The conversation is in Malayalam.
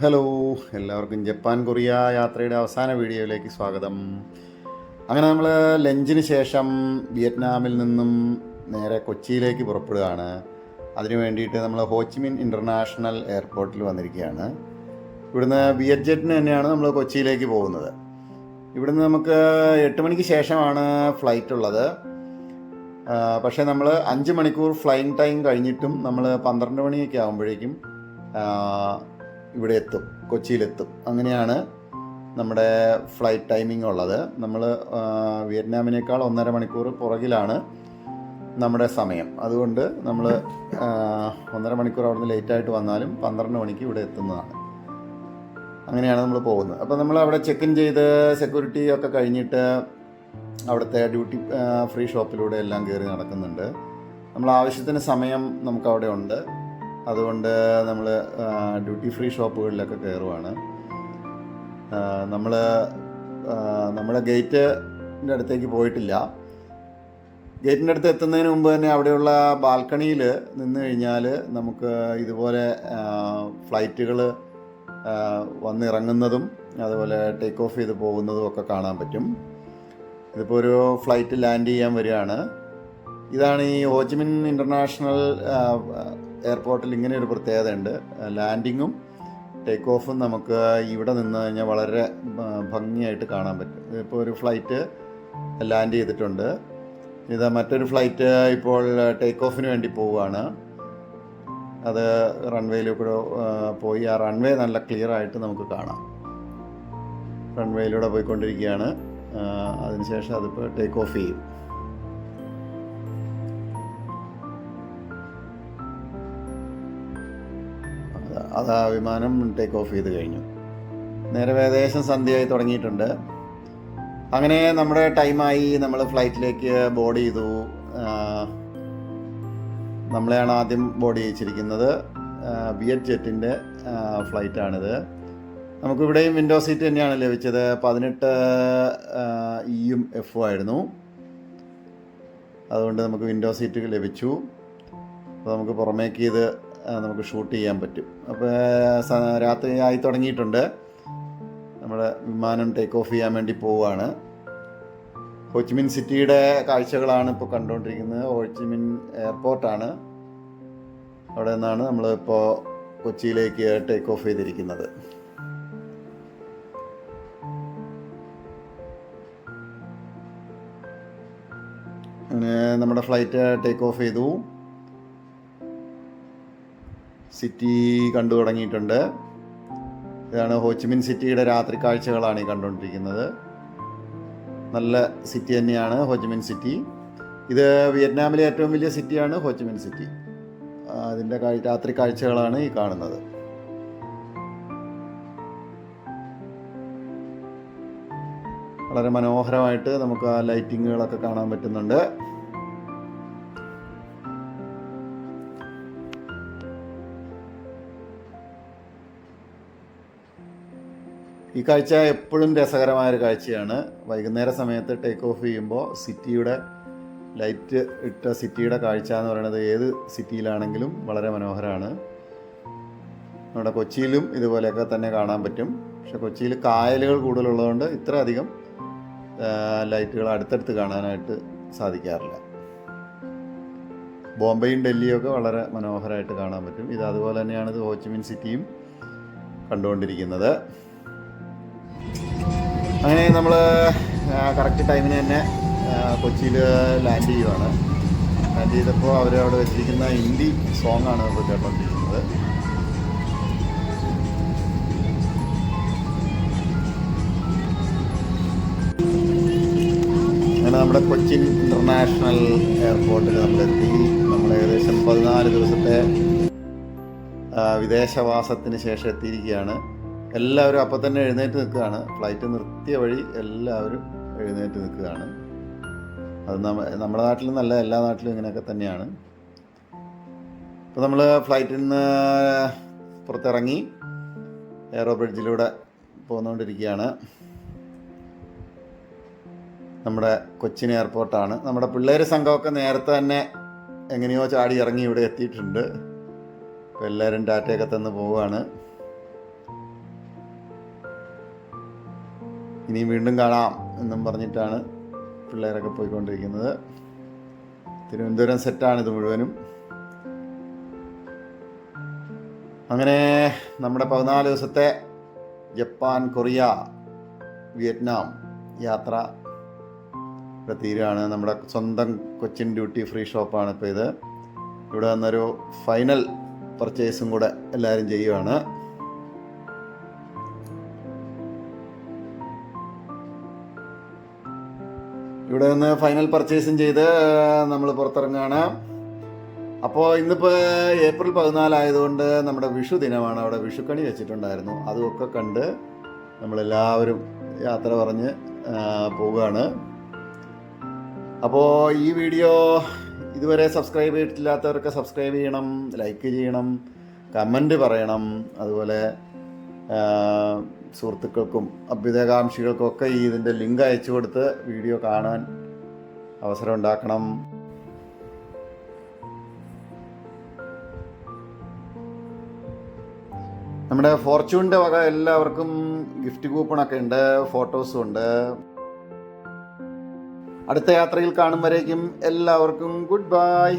ഹലോ എല്ലാവർക്കും ജപ്പാൻ കൊറിയ യാത്രയുടെ അവസാന വീഡിയോയിലേക്ക് സ്വാഗതം. അങ്ങനെ നമ്മൾ ലഞ്ചിന് ശേഷം വിയറ്റ്നാമിൽ നിന്നും നേരെ കൊച്ചിയിലേക്ക് പുറപ്പെടുകയാണ്. അതിനു വേണ്ടിയിട്ട് നമ്മൾ ഹോച്ചിമിൻ ഇന്റർനാഷണൽ എയർപോർട്ടിൽ വന്നിരിക്കുകയാണ്. ഇവിടുന്ന് വിയറ്റ്ജെറ്റിന് തന്നെയാണ് നമ്മൾ കൊച്ചിയിലേക്ക് പോകുന്നത്. ഇവിടുന്ന് നമുക്ക് എട്ട് മണിക്ക് ശേഷമാണ് ഫ്ലൈറ്റ് ഉള്ളത്. പക്ഷേ നമ്മൾ അഞ്ച് മണിക്കൂർ ഫ്ലൈയിങ് ടൈം കഴിഞ്ഞിട്ടും നമ്മൾ പന്ത്രണ്ട് മണിയൊക്കെ ആകുമ്പോഴേക്കും ഇവിടെ എത്തും കൊച്ചിയിലെത്തും. അങ്ങനെയാണ് നമ്മുടെ ഫ്ലൈറ്റ് ടൈമിംഗ് ഉള്ളത്. നമ്മൾ വിയറ്റ്നാമിനേക്കാൾ ഒന്നര മണിക്കൂർ പുറകിലാണ് നമ്മുടെ സമയം. അതുകൊണ്ട് നമ്മൾ ഒന്നര മണിക്കൂർ അവിടുന്ന് ലേറ്റായിട്ട് വന്നാലും പന്ത്രണ്ട് മണിക്ക് ഇവിടെ എത്തുന്നതാണ്. അങ്ങനെയാണ് നമ്മൾ പോകുന്നത്. അപ്പോൾ നമ്മൾ അവിടെ ചെക്ക് ഇൻ ചെയ്ത് സെക്യൂരിറ്റി ഒക്കെ കഴിഞ്ഞിട്ട് അവിടുത്തെ ഡ്യൂട്ടി ഫ്രീ ഷോപ്പിലൂടെ എല്ലാം കയറി നടക്കുന്നുണ്ട്. നമ്മൾ ആവശ്യത്തിന് സമയം നമുക്ക് അവിടെ ഉണ്ട്. അതുകൊണ്ട് നമ്മൾ ഡ്യൂട്ടി ഫ്രീ ഷോപ്പുകളിലൊക്കെ കയറുവാണ് നമ്മൾ നമ്മുടെ ഗേറ്റിന്റെ അടുത്തേക്ക് പോയിട്ടില്ല. ഗേറ്റിന്റെ അടുത്ത് എത്തുന്നതിന് മുമ്പ് തന്നെ അവിടെയുള്ള ബാൽക്കണിയിൽ നിന്ന് കഴിഞ്ഞാൽ നമുക്ക് ഇതുപോലെ ഫ്ലൈറ്റുകൾ വന്നിറങ്ങുന്നതും അതുപോലെ ടേക്ക് ഓഫ് ചെയ്ത് പോകുന്നതും ഒക്കെ കാണാൻ പറ്റും. ഇതിപ്പോൾ ഒരു ഫ്ലൈറ്റ് ലാൻഡ് ചെയ്യാൻ വരികയാണ്. ഇതാണ് ഈ ഓജ്മിൻ ഇന്റർനാഷണൽ എയർപോർട്ടിൽ ഇങ്ങനെ ഒരു പ്രത്യേകത ഉണ്ട്. ലാൻഡിങ്ങും ടേക്ക് ഓഫും നമുക്ക് ഇവിടെ നിന്ന് കഴിഞ്ഞാൽ വളരെ ഭംഗിയായിട്ട് കാണാൻ പറ്റും. ഇപ്പോൾ ഒരു ഫ്ലൈറ്റ് ലാൻഡ് ചെയ്തിട്ടുണ്ട്. ഇത് മറ്റൊരു ഫ്ലൈറ്റ് ഇപ്പോൾ ടേക്ക് ഓഫിന് വേണ്ടി പോവുകയാണ്. അത് റൺവേയിൽ കൂടെ പോയി. ആ റൺവേ നല്ല ക്ലിയർ ആയിട്ട് നമുക്ക് കാണാം. റൺവേയിലൂടെ പോയിക്കൊണ്ടിരിക്കുകയാണ്. അതിനുശേഷം അതിപ്പോൾ ടേക്ക് ഓഫ് ചെയ്യും. അതാ- ആ വിമാനം ടേക്ക് ഓഫ് ചെയ്ത് കഴിഞ്ഞു. നേരെ ഏകദേശം സന്ധ്യയായി തുടങ്ങിയിട്ടുണ്ട്. അങ്ങനെ നമ്മുടെ ടൈമായി നമ്മൾ ഫ്ലൈറ്റിലേക്ക് ബോർഡ് ചെയ്തു. നമ്മളെയാണ് ആദ്യം ബോർഡ് ചെയ്യിച്ചിരിക്കുന്നത്. വിയറ്റ് ജെറ്റിന്റെ ഫ്ലൈറ്റാണിത് നമുക്കിവിടെയും വിൻഡോ സീറ്റ് തന്നെയാണ് ലഭിച്ചത്. പതിനെട്ട് ഇയും എഫും ആയിരുന്നു. അതുകൊണ്ട് നമുക്ക് വിൻഡോ സീറ്റ് ലഭിച്ചു. അപ്പോൾ നമുക്ക് പുറമേക്ക് ഇത് നമുക്ക് ഷൂട്ട് ചെയ്യാൻ പറ്റും. അപ്പോൾ രാത്രി ആയി തുടങ്ങിയിട്ടുണ്ട്. നമ്മുടെ വിമാനം ടേക്ക് ഓഫ് ചെയ്യാൻ വേണ്ടി പോവുകയാണ് ഹോച്ചിമിൻ സിറ്റിയുടെ കാഴ്ചകളാണ് ഇപ്പോൾ കണ്ടുകൊണ്ടിരിക്കുന്നത് ഹോച്ചിമിൻ എയർപോർട്ടാണ് അവിടെ നിന്നാണ് നമ്മളിപ്പോൾ കൊച്ചിയിലേക്ക് ടേക്ക് ഓഫ് ചെയ്തിരിക്കുന്നത്. നമ്മുടെ ഫ്ലൈറ്റ് ടേക്ക് ഓഫ് ചെയ്തു. സിറ്റി കണ്ടു തുടങ്ങിയിട്ടുണ്ട്. ഇതാണ് ഹോച്ചിമിൻ സിറ്റിയുടെ രാത്രി കാഴ്ചകളാണ് ഈ കണ്ടുകൊണ്ടിരിക്കുന്നത്. നല്ല സിറ്റി തന്നെയാണ് ഹോച്ചിമിൻ സിറ്റി. ഇത് വിയറ്റ്നാമിലെ ഏറ്റവും വലിയ സിറ്റിയാണ് ഹോച്ചിമിൻ സിറ്റി. അതിന്റെ രാത്രി കാഴ്ചകളാണ് ഈ കാണുന്നത്. വളരെ മനോഹരമായിട്ട് നമുക്ക് ആ ലൈറ്റിങ്ങുകളൊക്കെ കാണാൻ പറ്റുന്നുണ്ട്. ഈ കാഴ്ച എപ്പോഴും രസകരമായ ഒരു കാഴ്ചയാണ്. വൈകുന്നേര സമയത്ത് ടേക്ക് ഓഫ് ചെയ്യുമ്പോൾ സിറ്റിയുടെ ലൈറ്റ് ഇട്ട സിറ്റിയുടെ കാഴ്ച എന്ന് പറയുന്നത് ഏത് സിറ്റിയിലാണെങ്കിലും വളരെ മനോഹരമാണ്. നമ്മുടെ കൊച്ചിയിലും ഇതുപോലെയൊക്കെ തന്നെ കാണാൻ പറ്റും. പക്ഷെ കൊച്ചിയിൽ കായലുകൾ കൂടുതലുള്ളതുകൊണ്ട് ഇത്ര അധികം ലൈറ്റുകൾ അടുത്തടുത്ത് കാണാനായിട്ട് സാധിക്കാറില്ല. ബോംബെയും ഡൽഹിയും ഒക്കെ വളരെ മനോഹരമായിട്ട് കാണാൻ പറ്റും. ഇത് അതുപോലെ തന്നെയാണ് ഇത് ഹോച്ചിമിൻ സിറ്റിയും കണ്ടുകൊണ്ടിരിക്കുന്നത്. അങ്ങനെ നമ്മൾ കറക്റ്റ് ടൈമിന് തന്നെ കൊച്ചിയിൽ ലാൻഡ് ചെയ്യുവാണ്. ലാൻഡ് ചെയ്തപ്പോൾ അവരവിടെ വെച്ചിരിക്കുന്ന ഹിന്ദി സോങ് ആണ് നമ്മൾ കേട്ടോണ്ടിരിക്കുന്നത്. അങ്ങനെ നമ്മുടെ കൊച്ചിൻ ഇന്റർനാഷണൽ എയർപോർട്ടിൽ നമ്മളെത്തി. നമ്മൾ ഏകദേശം പതിനാല് ദിവസത്തെ വിദേശവാസത്തിന് ശേഷം എത്തിയിരിക്കുകയാണ്. എല്ലാവരും അപ്പം തന്നെ എഴുന്നേറ്റ് നിൽക്കുകയാണ്. ഫ്ലൈറ്റ് നിർത്തിയ വഴി എല്ലാവരും എഴുന്നേറ്റ് നിൽക്കുകയാണ്. അത് നമ്മ നമ്മുടെ നാട്ടിലും നല്ല എല്ലാ നാട്ടിലും ഇങ്ങനെയൊക്കെ തന്നെയാണ്. ഇപ്പോൾ നമ്മൾ ഫ്ലൈറ്റിൽ നിന്ന് പുറത്തിറങ്ങി എയറോ ബ്രിഡ്ജിലൂടെ പോന്നുകൊണ്ടിരിക്കുകയാണ്. നമ്മുടെ കൊച്ചിൻ എയർപോർട്ടാണ്. നമ്മുടെ പിള്ളേർ സംഘമൊക്കെ നേരത്തെ തന്നെ എങ്ങനെയോ ചാടി ഇറങ്ങി ഇവിടെ എത്തിയിട്ടുണ്ട്. അപ്പോൾ എല്ലാവരും ഡാറ്റയൊക്കെ തന്ന് പോവുകയാണ്. ഇനിയും വീണ്ടും കാണാം എന്നും പറഞ്ഞിട്ടാണ് പിള്ളേരൊക്കെ പോയിക്കൊണ്ടിരിക്കുന്നത്. തിരുവനന്തപുരം സെറ്റാണ് ഇത് മുഴുവനും. അങ്ങനെ നമ്മുടെ പതിനാല് ദിവസത്തെ ജപ്പാൻ കൊറിയ വിയറ്റ്നാം യാത്ര ഇവിടെ തീരുകയാണ് നമ്മുടെ സ്വന്തം കൊച്ചിൻ ഡ്യൂട്ടി ഫ്രീ ഷോപ്പാണ് ഇപ്പോൾ ഇത്. ഇവിടെ വന്നൊരു ഫൈനൽ പർച്ചേസും കൂടെ എല്ലാവരും ചെയ്യുകയാണ് ഇവിടെ നിന്ന് ഫൈനൽ പർച്ചേസും ചെയ്ത് നമ്മൾ പുറത്തിറങ്ങുകയാണ് അപ്പോൾ ഇന്നിപ്പോൾ ഏപ്രിൽ പതിനാലായതുകൊണ്ട് നമ്മുടെ വിഷു ദിനമാണ്. അവിടെ വിഷുക്കണി വെച്ചിട്ടുണ്ടായിരുന്നു. അതുമൊക്കെ കണ്ട് നമ്മളെല്ലാവരും യാത്ര പറഞ്ഞ് പോവുകയാണ്. അപ്പോൾ ഈ വീഡിയോ ഇതുവരെ സബ്സ്ക്രൈബ് ചെയ്തിട്ടില്ലാത്തവർക്ക് സബ്സ്ക്രൈബ് ചെയ്യണം ലൈക്ക് ചെയ്യണം കമന്റ് പറയണം. അതുപോലെ സുഹൃത്തുക്കൾക്കും അഭ്യുദയകാംക്ഷികൾക്കൊക്കെ ഈ ഇതിന്റെ ലിങ്ക് അയച്ചു കൊടുത്ത് വീഡിയോ കാണാൻ അവസരം ഉണ്ടാക്കണം. നമ്മുടെ ഫോർച്യൂണിന്റെ വക എല്ലാവർക്കും ഗിഫ്റ്റ് കൂപ്പണൊക്കെ ഉണ്ട് ഫോട്ടോസും ഉണ്ട്. അടുത്ത യാത്രയിൽ കാണും എല്ലാവർക്കും ഗുഡ് ബൈ.